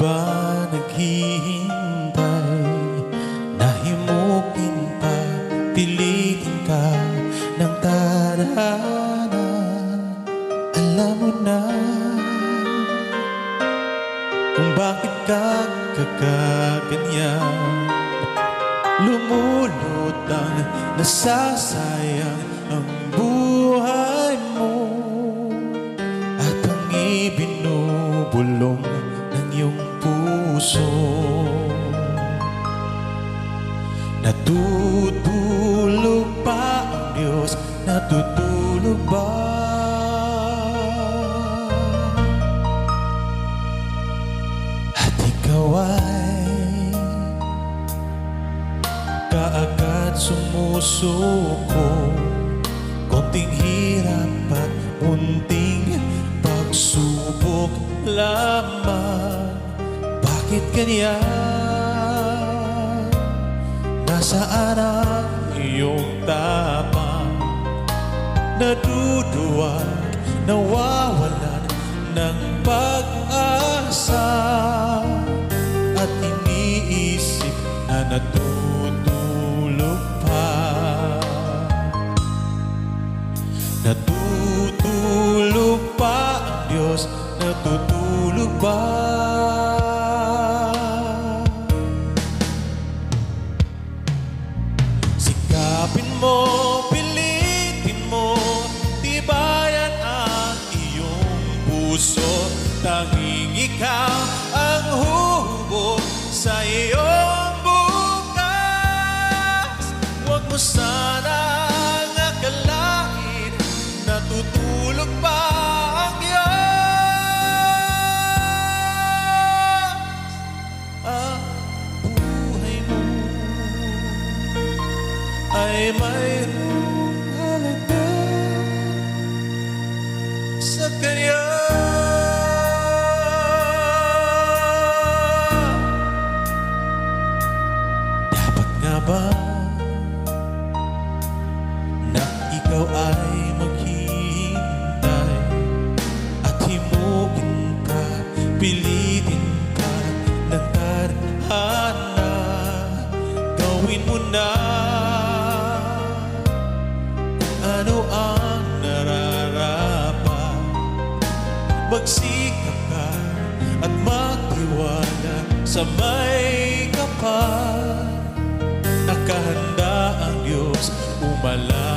ba naghihintay na himukin pa, pilitin ka ng tadhana? Alam mo na kung bakit ka kakaganyan Lumulot ang nasasayang puso Natutulog ba ang Diyos? Natutulog ba? At ikaw ay kaagad sumusuko Konting hirap at unting pagsubok lamang Bakit ganyan? Nasaan ang iyong tama? Naduduwag, nawawalan ng pag-asa At iniisip na natutulog puso. Tanging ikaw ang hubog sa iyong bukas. Huwag mo sanang akalain, natutulog pa ang Diyos. Ang buhay mo ay mayroong halaga sa Kanya. Ba na ikaw ay maghihintay at himugin ka, pilitin ka ng tadhana? Gawin mo na ano ang nararapat. Magsikap ka at magtiwala sa may kapal balas